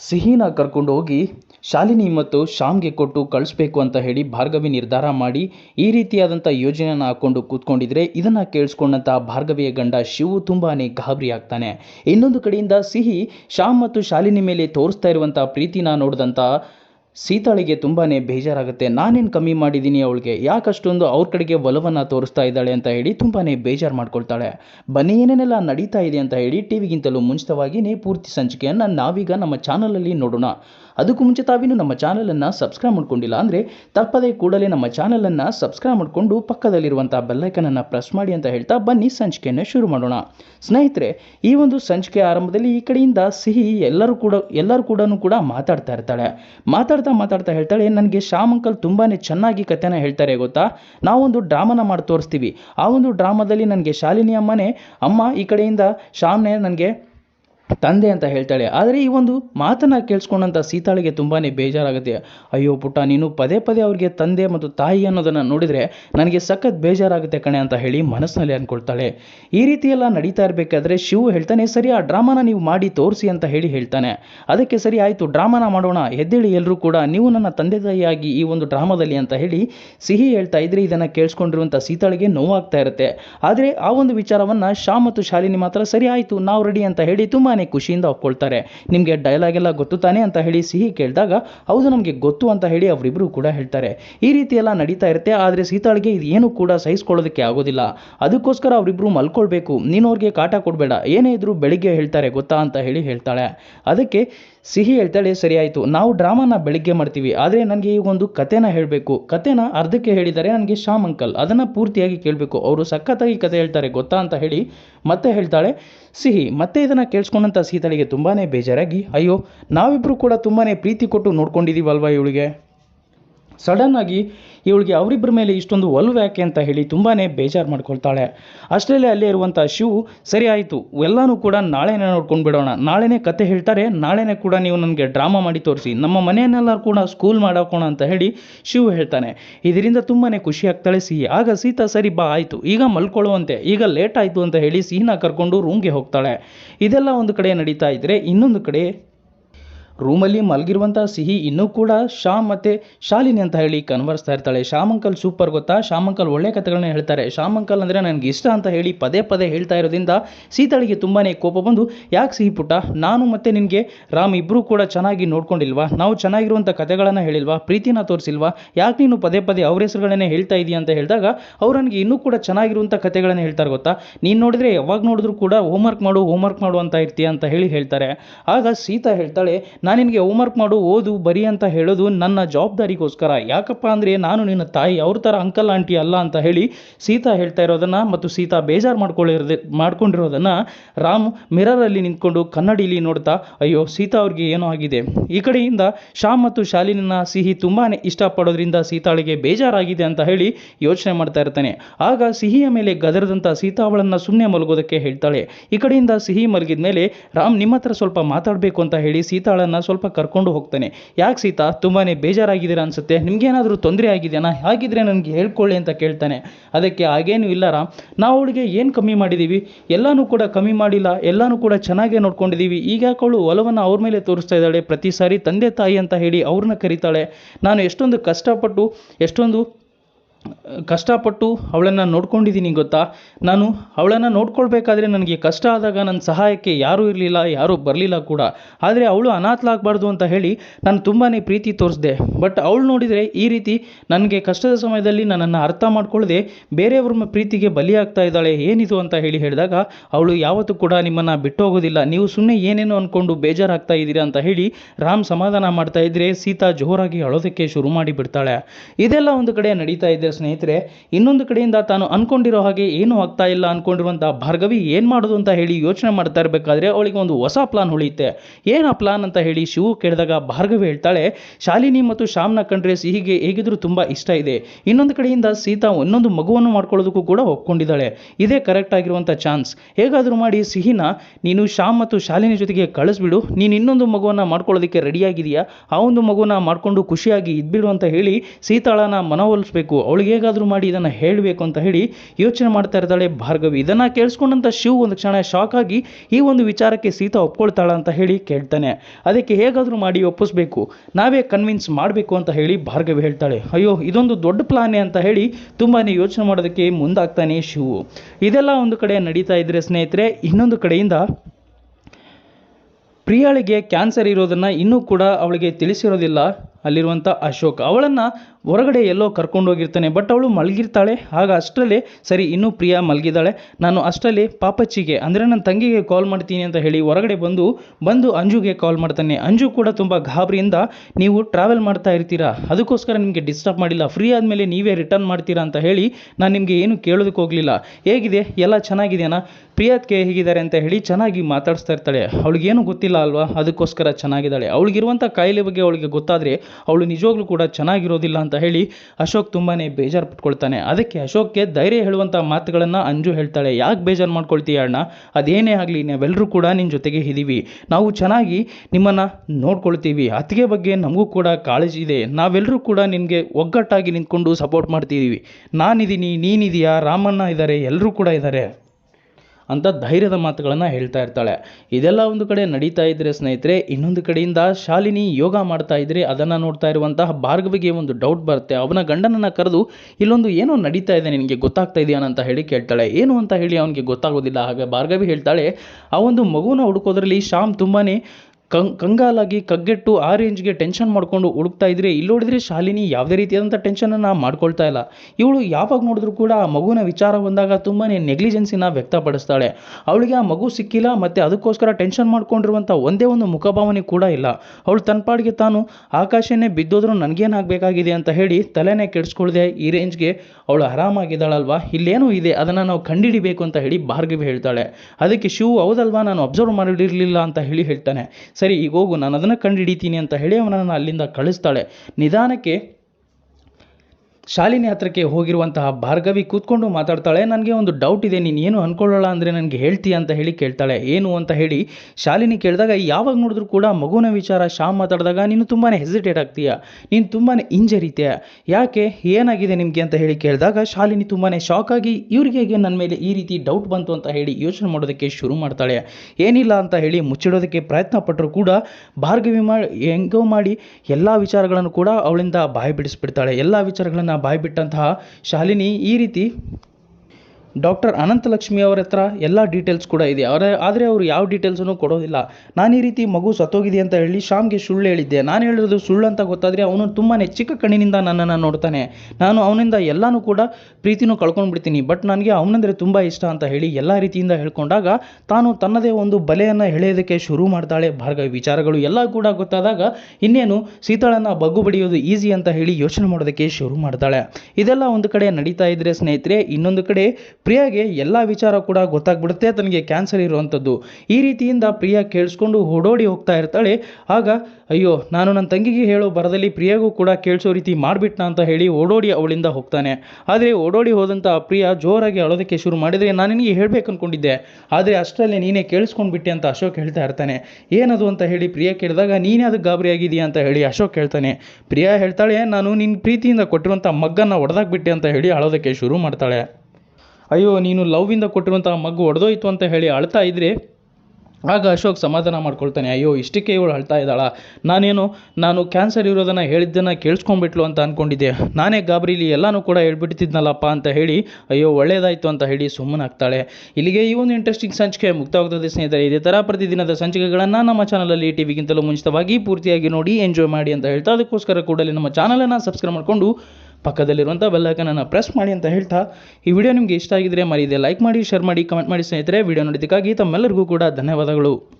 ಸಿಹಿನ ಕರ್ಕೊಂಡು ಹೋಗಿ ಶಾಲಿನಿ ಮತ್ತು ಶ್ಯಾಮ್ಗೆ ಕೊಟ್ಟು ಕಳಿಸ್ಬೇಕು ಅಂತ ಹೇಳಿ ಭಾರ್ಗವಿ ನಿರ್ಧಾರ ಮಾಡಿ ಈ ರೀತಿಯಾದಂಥ ಯೋಜನೆಯನ್ನು ಹಾಕ್ಕೊಂಡು ಕೂತ್ಕೊಂಡಿದ್ರೆ ಇದನ್ನು ಕೇಳಿಸ್ಕೊಂಡಂಥ ಭಾರ್ಗವಿಯ ಗಂಡ ಶಿವು ತುಂಬಾ ಗಾಬರಿ ಆಗ್ತಾನೆ. ಇನ್ನೊಂದು ಕಡೆಯಿಂದ ಸಿಹಿ ಶ್ಯಾಮ್ ಮತ್ತು ಶಾಲಿನಿ ಮೇಲೆ ತೋರಿಸ್ತಾ ಇರುವಂಥ ಪ್ರೀತಿನ ನೋಡಿದಂಥ ಸೀತಾಳಿಗೆ ತುಂಬಾ ಬೇಜಾರಾಗುತ್ತೆ. ನಾನೇನು ಕಮ್ಮಿ ಮಾಡಿದ್ದೀನಿ ಅವಳಿಗೆ? ಯಾಕಷ್ಟೊಂದು ಅವ್ರ ಕಡೆಗೆ ಒಲವನ್ನು ತೋರಿಸ್ತಾ ಇದ್ದಾಳೆ ಅಂತ ಹೇಳಿ ತುಂಬಾ ಬೇಜಾರು ಮಾಡ್ಕೊಳ್ತಾಳೆ. ಬನ್ನಿ ಏನೇನೆಲ್ಲ ನಡೀತಾ ಇದೆ ಅಂತ ಹೇಳಿ ಟಿವಿಗಿಂತಲೂ ಮುಂಚಿತವಾಗಿಯೇ ಪೂರ್ತಿ ಸಂಚಿಕೆಯನ್ನು ನಾವೀಗ ನಮ್ಮ ಚಾನಲಲ್ಲಿ ನೋಡೋಣ. ಅದಕ್ಕೂ ಮುಂಚೆ ತಾವಿನ್ನು ನಮ್ಮ ಚಾನಲನ್ನು ಸಬ್ಸ್ಕ್ರೈಬ್ ಮಾಡ್ಕೊಂಡಿಲ್ಲ ಅಂದರೆ ತಪ್ಪದೇ ಕೂಡಲೇ ನಮ್ಮ ಚಾನಲನ್ನು ಸಬ್ಸ್ಕ್ರೈಬ್ ಮಾಡಿಕೊಂಡು ಪಕ್ಕದಲ್ಲಿರುವಂಥ ಬೆಲ್ಲೈಕನನ್ನು ಪ್ರೆಸ್ ಮಾಡಿ ಅಂತ ಹೇಳ್ತಾ ಬನ್ನಿ ಸಂಚಿಕೆಯನ್ನು ಶುರು ಮಾಡೋಣ. ಸ್ನೇಹಿತರೆ, ಈ ಒಂದು ಸಂಚಿಕೆ ಆರಂಭದಲ್ಲಿ ಈ ಕಡೆಯಿಂದ ಸಿಹಿ ಎಲ್ಲರೂ ಕೂಡ ಎಲ್ಲರೂ ಕೂಡ ಕೂಡ ಮಾತಾಡ್ತಾ ಇರ್ತಾಳೆ. ಮಾತಾಡ್ತಾ ಮಾತಾಡ್ತಾ ಹೇಳ್ತಾಳೆ, ನನಗೆ ಶ್ಯಾಮ್ ಅಂಕಲ್ ತುಂಬಾ ಚೆನ್ನಾಗಿ ಕಥೆನ ಹೇಳ್ತಾರೆ ಗೊತ್ತಾ? ನಾವೊಂದು ಡ್ರಾಮಾನ ಮಾಡಿ ತೋರಿಸ್ತೀವಿ ಆ ಒಂದು ಡ್ರಾಮಾದಲ್ಲಿ ನನಗೆ ಶಾಲಿನಿ ಅಮ್ಮನೇ, ಅಮ್ಮ ಈ ಕಡೆಯಿಂದ ಶ್ಯಾಮ್ನೇ ನನಗೆ ತಂದೆ ಅಂತ ಹೇಳ್ತಾಳೆ. ಆದರೆ ಈ ಒಂದು ಮಾತನ್ನು ಕೇಳಿಸ್ಕೊಂಡಂಥ ಸೀತಾಳಿಗೆ ತುಂಬಾ ಬೇಜಾರಾಗುತ್ತೆ. ಅಯ್ಯೋ ಪುಟ್ಟ, ನೀನು ಪದೇ ಪದೇ ಅವ್ರಿಗೆ ತಂದೆ ಮತ್ತು ತಾಯಿ ಅನ್ನೋದನ್ನು ನೋಡಿದರೆ ನನಗೆ ಸಖತ್ ಬೇಜಾರಾಗುತ್ತೆ ಕಣೆ ಅಂತ ಹೇಳಿ ಮನಸ್ಸಿನಲ್ಲಿ ಅಂದ್ಕೊಳ್ತಾಳೆ ಈ ರೀತಿಯೆಲ್ಲ ನಡೀತಾ ಇರಬೇಕಾದ್ರೆ ಶಿವು ಹೇಳ್ತಾನೆ, ಸರಿ, ಆ ಡ್ರಾಮಾನ ನೀವು ಮಾಡಿ ತೋರಿಸಿ ಅಂತ ಹೇಳಿ ಹೇಳ್ತಾನೆ. ಅದಕ್ಕೆ ಸರಿ, ಆಯಿತು, ಡ್ರಾಮಾನ ಮಾಡೋಣ. ಎದ್ದೇಳಿ ಎಲ್ಲರೂ ಕೂಡ ನೀವು ನನ್ನ ತಂದೆ ತಾಯಿಯಾಗಿ ಈ ಒಂದು ಡ್ರಾಮಾದಲ್ಲಿ ಅಂತ ಹೇಳಿ ಸಿಹಿ ಹೇಳ್ತಾ ಇದ್ರೆ ಇದನ್ನು ಕೇಳಿಸ್ಕೊಂಡಿರುವಂಥ ಸೀತಾಳಿಗೆ ನೋವಾಗ್ತಾ ಇರುತ್ತೆ. ಆದರೆ ಆ ಒಂದು ವಿಚಾರವನ್ನು ಶಾ ಮತ್ತು ಶಾಲಿನಿ ಮಾತ್ರ ಸರಿ, ಆಯಿತು, ನಾವು ರೆಡಿ ಅಂತ ಹೇಳಿ ತುಂಬಾ ಖುಷಿಯಿಂದ ಒಪ್ಕೊಳ್ತಾರೆ. ನಿಮಗೆ ಡೈಲಾಗ್ ಎಲ್ಲ ಗೊತ್ತು ತಾನೇ ಅಂತ ಹೇಳಿ ಸಿಹಿ ಕೇಳಿದಾಗ, ಹೌದು ನಮಗೆ ಗೊತ್ತು ಅಂತ ಹೇಳಿ ಅವರಿಬ್ಬರು ಕೂಡ ಹೇಳ್ತಾರೆ. ಈ ರೀತಿ ಎಲ್ಲ ನಡೀತಾ ಇರುತ್ತೆ, ಆದರೆ ಸೀತಾಳಿಗೆ ಇದು ಏನು ಕೂಡ ಸಹಿಸ್ಕೊಳ್ಳೋದಕ್ಕೆ ಆಗೋದಿಲ್ಲ. ಅದಕ್ಕೋಸ್ಕರ ಅವರಿಬ್ಬರು ಮಲ್ಕೊಳ್ಬೇಕು. ನೀನು ಅವ್ರಿಗೆ ಕಾಟ ಕೊಡಬೇಡ. ಏನೇ ಇದ್ರೂ ಬೆಳಿಗ್ಗೆ ಹೇಳ್ತಾರೆ, ಗೊತ್ತಾ ಅಂತ ಹೇಳಿ ಹೇಳ್ತಾಳೆ. ಅದಕ್ಕೆ ಸಿಹಿ ಹೇಳ್ತಾಳೆ, ಸರಿ ನಾವು ಡ್ರಾಮಾನ ಬೆಳಿಗ್ಗೆ ಮಾಡ್ತೀವಿ. ಆದರೆ ನನಗೆ ಈಗ ಒಂದು ಕತೆನ ಹೇಳಬೇಕು. ಕತೆನ ಅರ್ಧಕ್ಕೆ ಹೇಳಿದರೆ ನನಗೆ ಶ್ಯಾಮ್ ಅಂಕಲ್, ಅದನ್ನು ಪೂರ್ತಿಯಾಗಿ ಕೇಳಬೇಕು. ಅವರು ಸಖತ್ತಾಗಿ ಕತೆ ಹೇಳ್ತಾರೆ, ಗೊತ್ತಾ ಅಂತ ಹೇಳಿ ಮತ್ತೆ ಹೇಳ್ತಾಳೆ ಸಿಹಿ. ಮತ್ತೆ ಇದನ್ನು ಕೇಳಿಸ್ಕೊಂಡಂಥ ಸೀತಾಳಿಗೆ ತುಂಬಾ ಬೇಜಾರಾಗಿ ಅಯ್ಯೋ ನಾವಿಬ್ಬರು ಕೂಡ ತುಂಬಾ ಪ್ರೀತಿ ಕೊಟ್ಟು ನೋಡ್ಕೊಂಡಿದ್ದೀವಲ್ವಾ ಇವಳಿಗೆ? ಸಡನ್ನಾಗಿ ಇವಳಿಗೆ ಅವರಿಬ್ಬರ ಮೇಲೆ ಇಷ್ಟೊಂದು ಒಲ್ವು ಯಾಕೆ ಅಂತ ಹೇಳಿ ತುಂಬಾ ಬೇಜಾರು ಮಾಡ್ಕೊಳ್ತಾಳೆ. ಅಷ್ಟರಲ್ಲಿ ಅಲ್ಲೇ ಇರುವಂಥ ಶಿವು, ಸರಿ ಆಯಿತು, ಎಲ್ಲನೂ ಕೂಡ ನಾಳೆನೇ ನೋಡ್ಕೊಂಡು ಬಿಡೋಣ. ನಾಳೆನೇ ಕತೆ ಹೇಳ್ತಾರೆ, ನಾಳೆನೇ ಕೂಡ ನೀವು ನನಗೆ ಡ್ರಾಮಾ ಮಾಡಿ ತೋರಿಸಿ. ನಮ್ಮ ಮನೆಯನ್ನೆಲ್ಲ ಕೂಡ ಸ್ಕೂಲ್ ಮಾಡೋಕೋಣ ಅಂತ ಹೇಳಿ ಶಿವು ಹೇಳ್ತಾನೆ. ಇದರಿಂದ ತುಂಬಾ ಖುಷಿ ಆಗ್ತಾಳೆ ಸಿಹಿ. ಆಗ ಸೀತಾ, ಸರಿ ಬಾ, ಆಯಿತು. ಈಗ ಮಲ್ಕೊಳ್ಳುವಂತೆ. ಈಗ ಲೇಟ್ ಆಯಿತು ಅಂತ ಹೇಳಿ ಸಿಹಿನ ಕರ್ಕೊಂಡು ರೂಮ್ಗೆ ಹೋಗ್ತಾಳೆ. ಇದೆಲ್ಲ ಒಂದು ಕಡೆ ನಡೀತಾ ಇದ್ದರೆ ಇನ್ನೊಂದು ಕಡೆ ರೂಮಲ್ಲಿ ಮಲಗಿರುವಂಥ ಸಿಹಿ ಇನ್ನೂ ಕೂಡ ಶ್ಯಾಮ್ ಮತ್ತು ಶಾಲಿನಿ ಅಂತ ಹೇಳಿ ಕನ್ವರ್ಸ್ತಾ ಇರ್ತಾಳೆ. ಶ್ಯಾಮ್ ಅಂಕಲ್ ಸೂಪರ್ ಗೊತ್ತಾ? ಶ್ಯಾಮ್ ಅಂಕಲ್ ಒಳ್ಳೆ ಕಥೆಗಳನ್ನ ಹೇಳ್ತಾರೆ. ಶ್ಯಾಮ್ ಅಂಕಲ್ ಅಂದರೆ ನನಗೆ ಇಷ್ಟ ಅಂತ ಹೇಳಿ ಪದೇ ಪದೇ ಹೇಳ್ತಾ ಇರೋದ್ರಿಂದ ಸೀತಾಳಿಗೆ ತುಂಬಾ ಕೋಪ ಬಂದು, ಯಾಕೆ ಸಿಹಿ ಪುಟ್ಟ? ನಾನು ಮತ್ತು ನಿನಗೆ, ರಾಮ್ ಇಬ್ಬರೂ ಕೂಡ ಚೆನ್ನಾಗಿ ನೋಡ್ಕೊಂಡಿಲ್ವಾ? ನಾವು ಚೆನ್ನಾಗಿರುವಂಥ ಕಥೆಗಳನ್ನು ಹೇಳಿಲ್ವಾ? ಪ್ರೀತಿನ ತೋರಿಸಿಲ್ವಾ? ಯಾಕೆ ನೀನು ಪದೇ ಪದೇ ಅವ್ರ ಹೆಸರುಗಳನ್ನೇ ಹೇಳ್ತಾ ಇದೀಯ? ಅಂತ ಹೇಳಿದಾಗ, ಅವ್ರು ನನಗೆ ಇನ್ನೂ ಕೂಡ ಚೆನ್ನಾಗಿರುವಂಥ ಕಥೆಗಳನ್ನು ಹೇಳ್ತಾರೆ ಗೊತ್ತಾ? ನೀನು ನೋಡಿದ್ರೆ ಯಾವಾಗ ನೋಡಿದ್ರು ಕೂಡ ಹೋಮ್ವರ್ಕ್ ಮಾಡು ಹೋಮ್ವರ್ಕ್ ಮಾಡು ಅಂತ ಇರ್ತೀಯ ಅಂತ ಹೇಳಿ ಹೇಳ್ತಾರೆ. ಆಗ ಸೀತಾ ಹೇಳ್ತಾಳೆ ನಾನು ನಿನಗೆ ಹೋಮ್ವರ್ಕ್ ಮಾಡು, ಓದು, ಬರಿ ಅಂತ ಹೇಳೋದು ನನ್ನ ಜವಾಬ್ದಾರಿಗೋಸ್ಕರ. ಯಾಕಪ್ಪ ಅಂದರೆ ನಾನು ನಿನ್ನ ತಾಯಿ, ಅವ್ರ ಥರ ಅಂಕಲ್ ಆಂಟಿ ಅಲ್ಲ ಅಂತ ಹೇಳಿ ಸೀತಾ ಹೇಳ್ತಾ ಇರೋದನ್ನು ಮತ್ತು ಸೀತಾ ಬೇಜಾರು ಮಾಡ್ಕೊಳ್ಳಿರೋದು, ಮಾಡ್ಕೊಂಡಿರೋದನ್ನು ರಾಮ್ ಮಿರರಲ್ಲಿ ನಿಂತ್ಕೊಂಡು ಕನ್ನಡಿಲಿ ನೋಡ್ತಾ, ಅಯ್ಯೋ, ಸೀತಾ ಅವ್ರಿಗೆ ಏನೋ ಆಗಿದೆ. ಈ ಕಡೆಯಿಂದ ಶ್ಯಾಮ್ ಮತ್ತು ಶಾಲಿನಿನ ಸಿಹಿ ತುಂಬಾ ಇಷ್ಟಪಡೋದ್ರಿಂದ ಸೀತಾಳಿಗೆ ಬೇಜಾರಾಗಿದೆ ಅಂತ ಹೇಳಿ ಯೋಚನೆ ಮಾಡ್ತಾ ಇರ್ತಾನೆ. ಆಗ ಸಿಹಿಯ ಮೇಲೆ ಗದರದಂಥ ಸೀತಾ ಅವಳನ್ನು ಸುಮ್ಮನೆ ಮಲಗೋದಕ್ಕೆ ಹೇಳ್ತಾಳೆ. ಈ ಕಡೆಯಿಂದ ಸಿಹಿ ಮಲಗಿದ ಮೇಲೆ ರಾಮ್, ನಿಮ್ಮ ಹತ್ರ ಸ್ವಲ್ಪ ಮಾತಾಡಬೇಕು ಅಂತ ಹೇಳಿ ಸೀತಾಳನ್ನು ಸ್ವಲ್ಪ ಕರ್ಕೊಂಡು ಹೋಗ್ತಾನೆ. ಯಾಕೆ ಸೀತಾ? ತುಂಬಾ ಬೇಜಾರಾಗಿದ್ದೀರಾ ಅನಿಸುತ್ತೆ? ನಿಮಗೇನಾದರೂ ತೊಂದರೆ ಆಗಿದೆಯಾ? ಹಾಗಿದ್ರೆ ನನಗೆ ಹೇಳ್ಕೊಳ್ಳಿ ಅಂತ ಕೇಳ್ತಾನೆ. ಅದಕ್ಕೆ ಹಾಗೇನು ಇಲ್ಲ ರಾಮ್. ನಾವು ಅವಳಿಗೆ ಏನು ಕಮ್ಮಿ ಮಾಡಿದ್ದೀವಿ ಎಲ್ಲನೂ ಕೂಡ ಕಮ್ಮಿ ಮಾಡಿಲ್ಲ. ಎಲ್ಲನೂ ಕೂಡ ಚೆನ್ನಾಗೇ ನೋಡ್ಕೊಂಡಿದ್ದೀವಿ ಈಗ ಅವಳು ಒಲವನ್ನು ಅವ್ರ ಮೇಲೆ ತೋರಿಸ್ತಾ ಇದ್ದಾಳೆ? ಪ್ರತಿ ಸಾರಿ ತಂದೆ ತಾಯಿ ಅಂತ ಹೇಳಿ ಅವ್ರನ್ನ ಕರೀತಾಳೆ. ನಾನು ಎಷ್ಟೊಂದು ಕಷ್ಟಪಟ್ಟು, ಎಷ್ಟೊಂದು ಕಷ್ಟಪಟ್ಟು ಅವಳನ್ನು ನೋಡ್ಕೊಂಡಿದ್ದೀನಿ ಗೊತ್ತಾ? ನಾನು ಅವಳನ್ನು ನೋಡ್ಕೊಳ್ಬೇಕಾದ್ರೆ ನನಗೆ ಕಷ್ಟ ಆದಾಗ ನನ್ನ ಸಹಾಯಕ್ಕೆ ಯಾರೂ ಇರಲಿಲ್ಲ, ಯಾರೂ ಬರಲಿಲ್ಲ ಕೂಡ. ಆದರೆ ಅವಳು ಅನಾಥಲಾಗಬಾರ್ದು ಅಂತ ಹೇಳಿ ನಾನು ತುಂಬಾ ಪ್ರೀತಿ ತೋರಿಸಿದೆ. ಬಟ್ ಅವಳು ನೋಡಿದರೆ ಈ ರೀತಿ ನನಗೆ ಕಷ್ಟದ ಸಮಯದಲ್ಲಿ ನನ್ನನ್ನು ಅರ್ಥ ಮಾಡ್ಕೊಳ್ಳದೆ ಬೇರೆಯವ್ರ ಪ್ರೀತಿಗೆ ಬಲಿಯಾಗ್ತಾ ಇದ್ದಾಳೆ, ಏನಿದು ಅಂತ ಹೇಳಿ ಹೇಳಿದಾಗ ಅವಳು ಯಾವತ್ತೂ ಕೂಡ ನಿಮ್ಮನ್ನು ಬಿಟ್ಟು ಹೋಗೋದಿಲ್ಲ ನೀವು ಸುಮ್ಮನೆ ಏನೇನೋ ಅಂದ್ಕೊಂಡು ಬೇಜಾರಾಗ್ತಾ ಇದ್ದೀರಾ ಅಂತ ಹೇಳಿ ರಾಮ್ ಸಮಾಧಾನ ಮಾಡ್ತಾ ಇದ್ರೆ ಸೀತಾ ಜೋರಾಗಿ ಅಳೋದಕ್ಕೆ ಶುರು ಮಾಡಿ ಬಿಡ್ತಾಳೆ ಇದೆಲ್ಲ ಒಂದು ಕಡೆ ನಡೀತಾ ಇದೆ. ಸ್ನೇಹಿತರೆ, ಇನ್ನೊಂದು ಕಡೆಯಿಂದ ತಾನು ಅನ್ಕೊಂಡಿರೋ ಹಾಗೆ ಏನೂ ಆಗ್ತಾ ಇಲ್ಲ ಅನ್ಕೊಂಡಿರುವಂತಹ ಭಾರ್ಗವಿ ಏನು ಮಾಡೋದು ಅಂತ ಹೇಳಿ ಯೋಚನೆ ಮಾಡ್ತಾ ಇರಬೇಕಾದ್ರೆ ಅವಳಿಗೆ ಒಂದು ಹೊಸ ಪ್ಲಾನ್ ಉಳಿಯುತ್ತೆ. ಏನು ಆ ಪ್ಲಾನ್ ಅಂತ ಹೇಳಿ ಶಿವು ಕೇಳಿದಾಗ ಭಾರ್ಗವಿ ಹೇಳ್ತಾಳೆ, ಶಾಲಿನಿ ಮತ್ತು ಶ್ಯಾಮ್ನ ಕಂಡ್ರೆ ಸಿಹಿಗೆ ಹೇಗಿದ್ರೂ ತುಂಬ ಇಷ್ಟ ಇದೆ. ಇನ್ನೊಂದು ಕಡೆಯಿಂದ ಸೀತಾ ಇನ್ನೊಂದು ಮಗುವನ್ನು ಮಾಡ್ಕೊಳ್ಳೋದಕ್ಕೂ ಕೂಡ ಒಪ್ಕೊಂಡಿದ್ದಾಳೆ. ಇದೇ ಕರೆಕ್ಟ್ ಆಗಿರುವಂಥ ಚಾನ್ಸ್ ಹೇಗಾದರೂ ಮಾಡಿ ಸಿಹಿನ ನೀನು ಶ್ಯಾಮ್ ಮತ್ತು ಶಾಲಿನಿ ಜೊತೆಗೆ ಕಳಿಸ್ಬಿಡು. ನೀನು ಇನ್ನೊಂದು ಮಗುವನ್ನು ಮಾಡ್ಕೊಳ್ಳೋದಕ್ಕೆ ರೆಡಿಯಾಗಿದೆಯಾ ಆ ಒಂದು ಮಗುವನ್ನ ಮಾಡ್ಕೊಂಡು ಖುಷಿಯಾಗಿ ಇದ್ಬಿಡು ಅಂತ ಹೇಳಿ ಸೀತಾಳನ ಮನವೊಲಿಸ್ಬೇಕು. ಅವಳಿಗೆ ಅವಳಿಗೆ ಹೇಗಾದರೂ ಮಾಡಿ ಇದನ್ನು ಹೇಳಬೇಕು ಅಂತ ಹೇಳಿ ಯೋಚನೆ ಮಾಡ್ತಾ ಇರ್ತಾಳೆ ಭಾರ್ಗವಿ. ಇದನ್ನು ಕೇಳಿಸ್ಕೊಂಡಂಥ ಶಿವ್ ಒಂದು ಕ್ಷಣ ಶಾಕ್ ಆಗಿ ಈ ಒಂದು ವಿಚಾರಕ್ಕೆ ಸೀತಾ ಒಪ್ಕೊಳ್ತಾಳ ಅಂತ ಹೇಳಿ ಕೇಳ್ತಾನೆ. ಅದಕ್ಕೆ ಹೇಗಾದರೂ ಮಾಡಿ ಒಪ್ಪಿಸ್ಬೇಕು. ನಾವೇ ಕನ್ವಿನ್ಸ್ ಮಾಡಬೇಕು ಅಂತ ಹೇಳಿ ಭಾರ್ಗವಿ ಹೇಳ್ತಾಳೆ. ಅಯ್ಯೋ, ಇದೊಂದು ದೊಡ್ಡ ಪ್ಲಾನೇ ಅಂತ ಹೇಳಿ ತುಂಬಾ ಯೋಚನೆ ಮಾಡೋದಕ್ಕೆ ಮುಂದಾಗ್ತಾನೆ ಶಿವು. ಇದೆಲ್ಲ ಒಂದು ಕಡೆ ನಡೀತಾ ಇದ್ರೆ ಸ್ನೇಹಿತರೆ, ಇನ್ನೊಂದು ಕಡೆಯಿಂದ ಪ್ರಿಯಾಳಿಗೆ ಕ್ಯಾನ್ಸರ್ ಇರೋದನ್ನು ಇನ್ನೂ ಕೂಡ ಅವಳಿಗೆ ತಿಳಿಸಿರೋದಿಲ್ಲ. ಅಲ್ಲಿರುವಂಥ ಅಶೋಕ್. ಅವಳನ್ನು ಹೊರಗಡೆ ಎಲ್ಲೋ ಕರ್ಕೊಂಡೋಗಿರ್ತಾನೆ ಬಟ್ ಅವಳು ಮಲಗಿರ್ತಾಳೆ. ಆಗ ಅಷ್ಟರಲ್ಲೇ, ಸರಿ, ಇನ್ನೂ ಪ್ರಿಯಾ ಮಲಗಿದ್ದಾಳೆ. ನಾನು ಅಷ್ಟರಲ್ಲಿ ಪಾಪಚ್ಚಿಗೆ, ಅಂದರೆ ನನ್ನ ತಂಗಿಗೆ ಕಾಲ್ ಮಾಡ್ತೀನಿ ಅಂತ ಹೇಳಿ ಹೊರಗಡೆ ಬಂದು ಬಂದು ಅಂಜುಗೆ ಕಾಲ್ ಮಾಡ್ತಾನೆ. ಅಂಜು ಕೂಡ ತುಂಬ ಗಾಬರಿಯಿಂದ, ನೀವು ಟ್ರಾವೆಲ್ ಮಾಡ್ತಾ ಇರ್ತೀರಾ? ಅದಕ್ಕೋಸ್ಕರ ನಿಮಗೆ ಡಿಸ್ಟರ್ಬ್ ಮಾಡಿಲ್ಲ. ಫ್ರೀ ಆದಮೇಲೆ ನೀವೇ ರಿಟರ್ನ್ ಮಾಡ್ತೀರಾ? ಅಂತ ಹೇಳಿ, ನಾನು ನಿಮಗೆ ಏನು ಕೇಳೋದಕ್ಕೆ ಹೋಗಲಿಲ್ಲ ಹೇಗಿದೆ? ಎಲ್ಲ ಚೆನ್ನಾಗಿದೆಯಾ ಪ್ರಿಯಾತ್ಗೆ ಹೇಗಿದ್ದಾರೆ ಅಂತ ಹೇಳಿ ಚೆನ್ನಾಗಿ ಮಾತಾಡಿಸ್ತಾ ಇರ್ತಾಳೆ. ಅವಳಿಗೇನು ಗೊತ್ತಿಲ್ಲ ಅಲ್ವಾ? ಅದಕ್ಕೋಸ್ಕರ ಚೆನ್ನಾಗಿದ್ದಾಳೆ. ಅವಳಿಗಿರುವಂಥ ಕಾಯಿಲೆ ಬಗ್ಗೆ ಅವಳಿಗೆ ಗೊತ್ತಾದರೆ ಅವಳು ನಿಜವಾಗ್ಲೂ ಕೂಡ ಚೆನ್ನಾಗಿರೋದಿಲ್ಲ ಅಂತ ಹೇಳಿ ಅಶೋಕ್ ತುಂಬಾ ಬೇಜಾರು ಪಟ್ಕೊಳ್ತಾನೆ. ಅದಕ್ಕೆ ಅಶೋಕ್ಗೆ ಧೈರ್ಯ ಹೇಳುವಂಥ ಮಾತುಗಳನ್ನು ಅಂಜು ಹೇಳ್ತಾಳೆ. ಯಾಕೆ ಬೇಜಾರು ಮಾಡ್ಕೊಳ್ತೀಯ ಅಣ್ಣ? ಅದೇನೇ ಆಗಲಿ ನಾವೆಲ್ಲರೂ ಕೂಡ ನಿನ್ನ ಜೊತೆಗೆ ಇದ್ದೀವಿ ನಾವು ಚೆನ್ನಾಗಿ ನಿಮ್ಮನ್ನು ನೋಡ್ಕೊಳ್ತೀವಿ. ಅತ್ತಿಗೆ ಬಗ್ಗೆ ನಮಗೂ ಕೂಡ ಕಾಳಜಿ ಇದೆ. ನಾವೆಲ್ಲರೂ ಕೂಡ ನಿನಗೆ ಒಗ್ಗಟ್ಟಾಗಿ ನಿಂತ್ಕೊಂಡು ಸಪೋರ್ಟ್ ಮಾಡ್ತಿದ್ದೀವಿ ನಾನಿದ್ದೀನಿ ನೀನಿದೆಯಾ? ರಾಮಣ್ಣ ಇದ್ದಾರೆ ಎಲ್ಲರೂ ಕೂಡ ಇದ್ದಾರೆ ಅಂತ ಧೈರ್ಯದ ಮಾತುಗಳನ್ನು ಹೇಳ್ತಾ ಇರ್ತಾಳೆ. ಇದೆಲ್ಲ ಒಂದು ಕಡೆ ನಡೀತಾ ಇದ್ದರೆ ಸ್ನೇಹಿತರೆ, ಇನ್ನೊಂದು ಕಡೆಯಿಂದ ಶಾಲಿನಿ ಯೋಗ ಮಾಡ್ತಾ ಇದ್ರೆ ಅದನ್ನು ನೋಡ್ತಾ ಇರುವಂತಹ ಭಾರ್ಗವಿಗೆ ಒಂದು ಡೌಟ್ ಬರುತ್ತೆ. ಅವನ ಗಂಡನನ್ನು ಕರೆದು, ಇಲ್ಲೊಂದು ಏನೋ ನಡೀತಾ ಇದೆ ನಿನಗೆ, ಗೊತ್ತಾಗ್ತಾ ಇದೆಯಾ? ಅಂತ ಹೇಳಿ ಕೇಳ್ತಾಳೆ. ಏನು ಅಂತ ಹೇಳಿ ಅವನಿಗೆ ಗೊತ್ತಾಗೋದಿಲ್ಲ. ಹಾಗೆ ಭಾರ್ಗವಿ ಹೇಳ್ತಾಳೆ, ಆ ಒಂದು ಮಗುನ ಹುಡುಕೋದ್ರಲ್ಲಿ ಶ್ಯಾಮ್ ತುಂಬಾ ಕಂ ಕಂಗಾಲಾಗಿ ಕಗ್ಗೆಟ್ಟು ಆ ರೇಂಜ್ಗೆ ಟೆನ್ಷನ್ ಮಾಡಿಕೊಂಡು ಹುಡುಕ್ತಾ ಇದ್ರೆ, ಇಲ್ಲಿ ನೋಡಿದ್ರೆ ಶಾಲಿನಿ ಯಾವುದೇ ರೀತಿಯಾದಂಥ ಟೆನ್ಷನನ್ನು ಮಾಡ್ಕೊಳ್ತಾ ಇಲ್ಲ. ಇವಳು ಯಾವಾಗ ನೋಡಿದ್ರು ಕೂಡ ಆ ಮಗುವಿನ ವಿಚಾರ ಬಂದಾಗ ತುಂಬಾ ನೆಗ್ಲಿಜೆನ್ಸಿನ ವ್ಯಕ್ತಪಡಿಸ್ತಾಳೆ. ಅವಳಿಗೆ ಆ ಮಗು ಸಿಕ್ಕಿಲ್ಲ, ಮತ್ತು ಅದಕ್ಕೋಸ್ಕರ ಟೆನ್ಷನ್ ಮಾಡ್ಕೊಂಡಿರುವಂಥ ಒಂದೇ ಒಂದು ಮುಖಭಾವನೆ ಕೂಡ ಇಲ್ಲ. ಅವಳು ತನ್ನ ಪಾಡಿಗೆ ತಾನು ಆಕಾಶನೇ ಬಿದ್ದೋದ್ರೂ ನನಗೇನಾಗಬೇಕಾಗಿದೆ ಅಂತ ಹೇಳಿ ತಲೆನೇ ಕೆಡಿಸ್ಕೊಳ್ದೆ ಈ ರೇಂಜ್ಗೆ ಅವಳು ಆರಾಮಾಗಿದ್ದಾಳಲ್ವಾ? ಇಲ್ಲೇನೂ ಇದೆ, ಅದನ್ನು ನಾವು ಕಂಡಿಡಿಬೇಕು ಅಂತ ಹೇಳಿ ಭಾರ್ಗವಿ ಹೇಳ್ತಾಳೆ. ಅದಕ್ಕೆ ಶಿವು, ಹೌದಲ್ವಾ, ನಾನು ಅಬ್ಸರ್ವ್ ಮಾಡಿರಲಿಲ್ಲ ಅಂತ ಹೇಳಿ ಹೇಳ್ತಾನೆ. ಸರಿ ಈಗ ಹೋಗು ನಾನು ಅದನ್ನು ಕಂಡುಹಿಡಿತೀನಿ ಅಂತ ಹೇಳಿ ಅವನನ್ನು ಅಲ್ಲಿಂದ ಕಳಿಸ್ತಾಳೆ. ನಿಧಾನಕ್ಕೆ ಶಾಲಿನಿ ಹತ್ರಕ್ಕೆ ಹೋಗಿರುವಂತಹ ಭಾರ್ಗವಿ ಕೂತ್ಕೊಂಡು ಮಾತಾಡ್ತಾಳೆ. ನನಗೆ ಒಂದು ಡೌಟ್ ಇದೆ, ನೀನು ಏನು ಅಂದ್ಕೊಳ್ಳೋಲ್ಲ ಅಂದರೆ ನನಗೆ ಹೇಳ್ತೀಯ ಅಂತ ಹೇಳಿ ಕೇಳ್ತಾಳೆ. ಏನು ಅಂತ ಹೇಳಿ ಶಾಲಿನಿ ಕೇಳಿದಾಗ, ಯಾವಾಗ ನೋಡಿದ್ರು ಕೂಡ ಮಗುವಿನ ವಿಚಾರ ಶ್ಯಾಮ್ ಮಾತಾಡಿದಾಗ ನೀನು ತುಂಬಾ ಹೆಸಿಟೇಟ್ ಆಗ್ತೀಯ. ನೀನು ತುಂಬಾ ಹಿಂಜರಿತೀಯ ಯಾಕೆ? ಏನಾಗಿದೆ ನಿಮಗೆ? ಅಂತ ಹೇಳಿ ಕೇಳಿದಾಗ, ಶಾಲಿನಿ ತುಂಬಾ ಶಾಕ್ ಆಗಿ, ಇವ್ರಿಗೆ ಹೇಗೆ ನನ್ನ ಮೇಲೆ ಈ ರೀತಿ ಡೌಟ್ ಬಂತು ಅಂತ ಹೇಳಿ ಯೋಚನೆ ಮಾಡೋದಕ್ಕೆ ಶುರು ಮಾಡ್ತಾಳೆ. ಏನಿಲ್ಲ ಅಂತ ಹೇಳಿ ಮುಚ್ಚಿಡೋದಕ್ಕೆ ಪ್ರಯತ್ನ ಪಟ್ಟರು ಕೂಡ ಭಾರ್ಗವಿ ಮಾಡಿ ಹೆಂಗೋ ಮಾಡಿ ಎಲ್ಲ ವಿಚಾರಗಳನ್ನು ಕೂಡ ಅವಳಿಂದ ಬಾಯಿ ಬಿಡಿಸ್ಬಿಡ್ತಾಳೆ. ಎಲ್ಲ ವಿಚಾರಗಳನ್ನು ಬಾಯಿ ಬಿಟ್ಟಂತಹ ಶಾಲಿನಿ ಈ ರೀತಿ ಡಾಕ್ಟರ್ ಅನಂತಲಕ್ಷ್ಮಿ ಅವರ ಹತ್ರ ಎಲ್ಲ ಡೀಟೇಲ್ಸ್ ಕೂಡ ಇದೆ. ಅವರ, ಆದರೆ ಅವರು ಯಾವ ಡೀಟೇಲ್ಸನ್ನು ಕೊಡೋದಿಲ್ಲ. ನಾನು ಈ ರೀತಿ ಮಗು ಸತ್ತೋಗಿದೆ ಅಂತ ಹೇಳಿ ಶ್ಯಾಮ್ಗೆ ಸುಳ್ಳು ಹೇಳಿದ್ದೆ. ನಾನು ಹೇಳಿರೋದು ಸುಳ್ಳು ಅಂತ ಗೊತ್ತಾದರೆ ಅವನು ತುಂಬಾ ಚಿಕ್ಕ ಕಣ್ಣಿನಿಂದ ನನ್ನನ್ನು ನೋಡ್ತಾನೆ. ನಾನು ಅವನಿಂದ ಎಲ್ಲನೂ ಕೂಡ ಪ್ರೀತಿನೂ ಕಳ್ಕೊಂಡ್ಬಿಡ್ತೀನಿ. ಬಟ್ ನನಗೆ ಅವನಂದರೆ ತುಂಬ ಇಷ್ಟ ಅಂತ ಹೇಳಿ ಎಲ್ಲ ರೀತಿಯಿಂದ ಹೇಳ್ಕೊಂಡಾಗ ತಾನು ತನ್ನದೇ ಒಂದು ಬಲೆಯನ್ನು ಎಳೆಯೋದಕ್ಕೆ ಶುರು ಮಾಡ್ತಾಳೆ. ಭಾರ್ಗವಿ, ವಿಚಾರಗಳು ಎಲ್ಲ ಕೂಡ ಗೊತ್ತಾದಾಗ ಇನ್ನೇನು ಸೀತಾಳನ್ನು ಬಗ್ಗು ಬಡಿಯೋದು ಈಸಿ ಅಂತ ಹೇಳಿ ಯೋಚನೆ ಮಾಡೋದಕ್ಕೆ ಶುರು ಮಾಡ್ತಾಳೆ. ಇದೆಲ್ಲ ಒಂದು ಕಡೆ ನಡೀತಾ ಇದ್ರೆ ಸ್ನೇಹಿತರೆ, ಇನ್ನೊಂದು ಕಡೆ ಪ್ರಿಯಾಗೆ ಎಲ್ಲ ವಿಚಾರ ಕೂಡ ಗೊತ್ತಾಗ್ಬಿಡುತ್ತೆ, ತನಗೆ ಕ್ಯಾನ್ಸರ್ ಇರುವಂಥದ್ದು ಈ ರೀತಿಯಿಂದ ಪ್ರಿಯಾ ಕೇಳಿಸ್ಕೊಂಡು ಓಡೋಡಿ ಹೋಗ್ತಾ ಇರ್ತಾಳೆ. ಆಗ, ಅಯ್ಯೋ, ನಾನು ನನ್ನ ತಂಗಿಗೆ ಹೇಳೋ ಬರದಲ್ಲಿ ಪ್ರಿಯಾಗೂ ಕೂಡ ಕೇಳಿಸೋ ರೀತಿ ಮಾಡಿಬಿಟ್ನಾ ಅಂತ ಹೇಳಿ ಓಡೋಡಿ ಅವಳಿಂದ ಹೋಗ್ತಾನೆ. ಆದರೆ ಓಡೋಡಿ ಹೋದಂಥ ಪ್ರಿಯಾ ಜೋರಾಗಿ ಅಳೋದಕ್ಕೆ ಶುರು ಮಾಡಿದರೆ ನಾನು ನಿನಗೆ ಹೇಳಬೇಕು ಅಂದ್ಕೊಂಡಿದ್ದೆ ಆದರೆ ಅಷ್ಟರಲ್ಲೇ ನೀನೇ ಕೇಳಿಸ್ಕೊಂಡ್ಬಿಟ್ಟೆ ಅಂತ ಅಶೋಕ್ ಹೇಳ್ತಾ ಇರ್ತಾನೆ. ಏನದು ಅಂತ ಹೇಳಿ ಪ್ರಿಯಾ ಕೇಳಿದಾಗ, ನೀನೇ ಅದಕ್ಕೆ ಗಾಬರಿ ಆಗಿದೆಯಾ ಅಂತ ಹೇಳಿ ಅಶೋಕ್ ಹೇಳ್ತಾನೆ. ಪ್ರಿಯಾ ಹೇಳ್ತಾಳೆ, ನಾನು ನಿನ್ನ ಪ್ರೀತಿಯಿಂದ ಕೊಟ್ಟಿರುವಂಥ ಮಗ್ಗನ್ನು ಒಡೆದಾಗ್ಬಿಟ್ಟೆ ಅಂತ ಹೇಳಿ ಅಳೋದಕ್ಕೆ ಶುರು ಮಾಡ್ತಾಳೆ. ಅಯ್ಯೋ, ನೀನು ಲವ್ವಿಂದ ಕೊಟ್ಟಿರುವಂಥ ಮಗು ಒಡೆದೋಯ್ತು ಅಂತ ಹೇಳಿ ಅಳ್ತಾ ಇದ್ರೆ ಆಗ ಅಶೋಕ್ ಸಮಾಧಾನ ಮಾಡ್ಕೊಳ್ತಾನೆ, ಅಯ್ಯೋ, ಇಷ್ಟಕ್ಕೆ ಇವಳು ಅಳ್ತಾ ಇದ್ದಾಳ? ನಾನೇನು, ನಾನು ಕ್ಯಾನ್ಸರ್ ಇರೋದನ್ನು ಹೇಳಿದ್ದನ್ನು ಕೇಳಿಸ್ಕೊಂಡ್ಬಿಟ್ಲು ಅಂತ ಅಂದ್ಕೊಂಡಿದ್ದೆ ನಾನೇ ಗಾಬರಿಲಿ ಎಲ್ಲನೂ ಕೂಡ ಹೇಳ್ಬಿಡ್ತಿದ್ನಲ್ಲಪ್ಪ ಅಂತ ಹೇಳಿ, ಅಯ್ಯೋ, ಒಳ್ಳೇದಾಯಿತು ಅಂತ ಹೇಳಿ ಸುಮ್ಮನಾಗ್ತಾಳೆ. ಇಲ್ಲಿಗೆ ಈ ಒಂದು ಇಂಟ್ರೆಸ್ಟಿಂಗ್ ಸಂಚಿಕೆ ಮುಕ್ತವಾಗ್ತದೆ ಸ್ನೇಹಿತರೆ. ಇದೇ ಥರ ಪ್ರತಿದಿನದ ಸಂಚಿಕೆಗಳನ್ನು ನಮ್ಮ ಚಾನಲಲ್ಲಿ ಟಿ ವಿಗಿಂತಲೂ ಮುಂಚಿತವಾಗಿ ಪೂರ್ತಿಯಾಗಿ ನೋಡಿ ಎಂಜಾಯ್ ಮಾಡಿ ಅಂತ ಹೇಳ್ತಾ, ಅದಕ್ಕೋಸ್ಕರ ಕೂಡಲೇ ನಮ್ಮ ಚಾನಲನ್ನು ಸಬ್ಸ್ಕ್ರೈಬ್ ಮಾಡಿಕೊಂಡು ಪಕ್ಕದಲ್ಲಿರುವಂಥ ಬೆಲ್ಲೈಕನನ್ನು ಪ್ರೆಸ್ ಮಾಡಿ ಅಂತ ಹೇಳ್ತಾ ಈ ವಿಡಿಯೋ ನಿಮಗೆ ಇಷ್ಟ ಆಗಿದ್ರೆ ಮರೀದೆ ಲೈಕ್ ಮಾಡಿ ಶೇರ್ ಮಾಡಿ ಕಮೆಂಟ್ ಮಾಡಿ ಸ್ನೇಹಿತರೆ. ವಿಡಿಯೋ ನೋಡಿದ್ದಕ್ಕಾಗಿ ತಮ್ಮೆಲ್ಲರಿಗೂ ಕೂಡ ಧನ್ಯವಾದಗಳು.